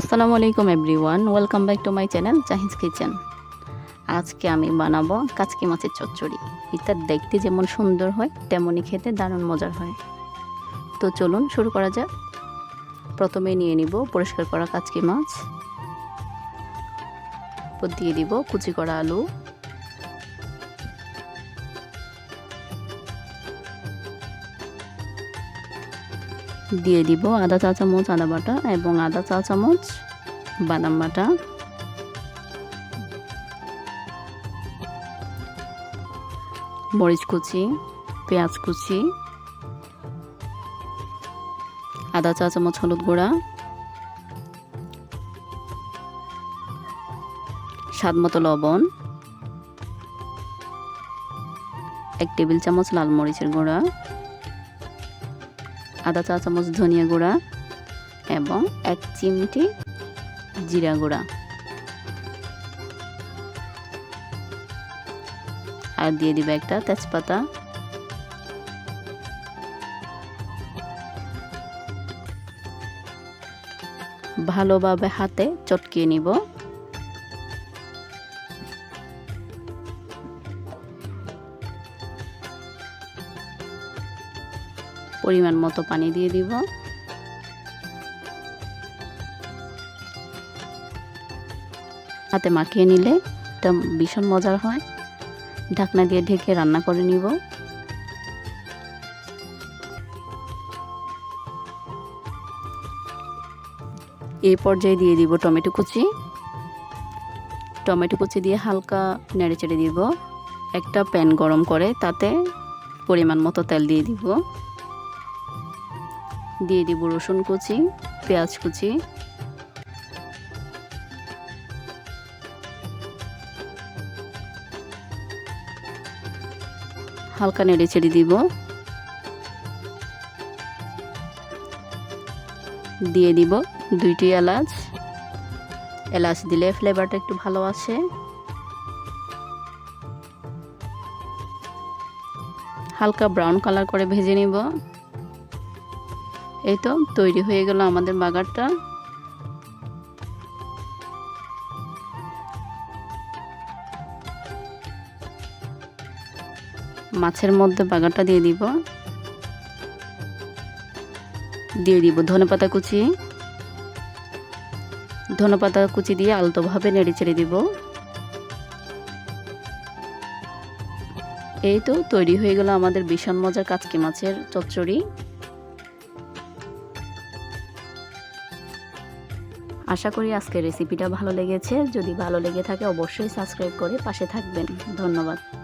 আসসালামু আলাইকুম everyone, welcome back to my channel চাহিজ kitchen. আজকে আমি বানাবো কাচকি মাছের চচ্চড়ি। এটা দেখতে যেমন সুন্দর হয়, তেমনই খেতে দারুণ মজার হয়। তো চলুন শুরু করা যাক। প্রথমে নিয়ে নিব পরিষ্কার করা কাচকি মাছ। দিয়ে দিব কুচি করা আলু। দিয়ে দিব আদা চা চামচ আদা বাটা এবং আদা চা চামচ বাদাম বাটা। মরিচ কুচি, পেঁয়াজ কুচি, আদা চা চামচ হলুদ গুঁড়া, স্বাদ মতো লবণ, এক টেবিল চামচ লাল মরিচের গুঁড়া। আদা চা চামচ ধনিয়া গুঁড়া এবং এক চিমটি জিরা গুঁড়া। আর দিয়ে দিবে একটা তেজপাতা। ভালোভাবে হাতে চটকিয়ে নিব। পরিমাণ মতো পানি দিয়ে দিব। হাতে মাখিয়ে নিলে এটা ভীষণ মজার হয়। ঢাকনা দিয়ে ঢেকে রান্না করে নিব। এই পর্যায়ে দিয়ে দিব টমেটো কুচি। টমেটো কুচি দিয়ে হালকা নেড়ে চেড়ে দিব। একটা প্যান গরম করে তাতে পরিমাণ মতো তেল দিয়ে দিব। দিয়ে দিব রসুন কুচি, পেঁয়াজ কুচি। হালকা নেড়ে ছেড়ে দিব। দিয়ে দিব দুইটি এলাচ। এলাচ দিলে ফ্লেভারটা একটু ভালো আসে। হালকা ব্রাউন কালার করে ভেজে নিব। এই তো, তৈরি হয়ে গেল আমাদের বাগারটা। মাছের মধ্যে বাগারটা দিয়ে দিব। দিয়ে দিব ধনেপাতা কুচি। ধনেপাতা কুচি দিয়ে আলতোভাবে নেড়ে চেড়ে দিব। এই তো, তৈরি হয়ে গেল আমাদের ভীষণ মজার কাচকি মাছের চচ্চড়ি। আশা করি আজকের রেসিপিটা ভালো লেগেছে। যদি ভালো লেগে থাকে, অবশ্যই সাবস্ক্রাইব করে পাশে থাকবেন। ধন্যবাদ।